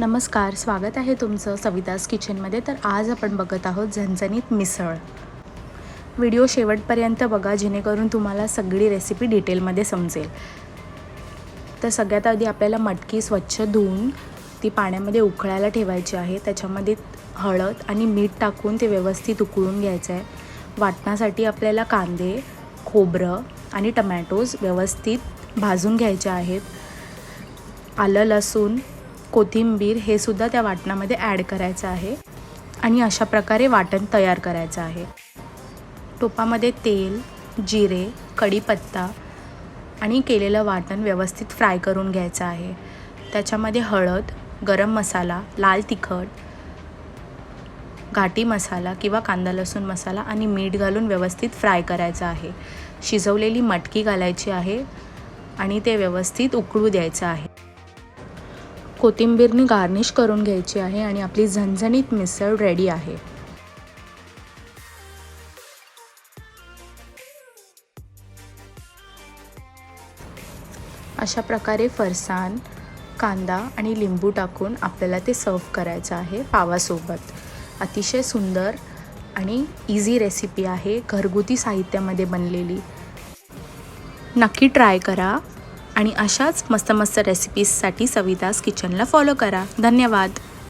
नमस्कार स्वागत आहे तुमचं सविदास किचनमध्ये. तर आज आपण बघत आहोत झणझणीत मिसळ. व्हिडिओ शेवटपर्यंत बघा जेणेकरून तुम्हाला सगळी रेसिपी डिटेलमध्ये समजेल. तर सगळ्यात आधी आपल्याला मटकी स्वच्छ धुवून ती पाण्यामध्ये उकळायला ठेवायची आहे. त्याच्यामध्ये हळद आणि मीठ टाकून ते व्यवस्थित उकळून घ्यायचं आहे. वाटण्यासाठी आपल्याला कांदे खोबरं आणि टमॅटोज व्यवस्थित भाजून घ्यायचे आहेत. आलं लसूण कोथिंबीर हे सुद्धा त्या वाटणामध्ये ॲड करायचं आहे. आणि अशा प्रकारे वाटण तयार करायचं आहे. टोपामध्ये तेल जिरे कढीपत्ता आणि केलेलं वाटण व्यवस्थित फ्राय करून घ्यायचं आहे. त्याच्यामध्ये हळद गरम मसाला लाल तिखट घाटी मसाला किंवा कांदा लसूण मसाला आणि मीठ घालून व्यवस्थित फ्राय करायचं आहे. शिजवलेली मटकी घालायची आहे आणि ते व्यवस्थित उकळू द्यायचं आहे. कोथिंबीरने गार्निश करून घ्यायची आहे आणि आपली झणझणीत मिसळ रेडी आहे. अशा प्रकारे फरसाण कांदा आणि लिंबू टाकून आपल्याला ते सर्व करायचं आहे पावासोबत. अतिशय सुंदर आणि इझी रेसिपी आहे घरगुती साहित्यामध्ये बनलेली. नक्की ट्राय करा. आणि अशाच मस्त मस्त रेसिपीजसाठी सविदास किचनला फॉलो करा. धन्यवाद.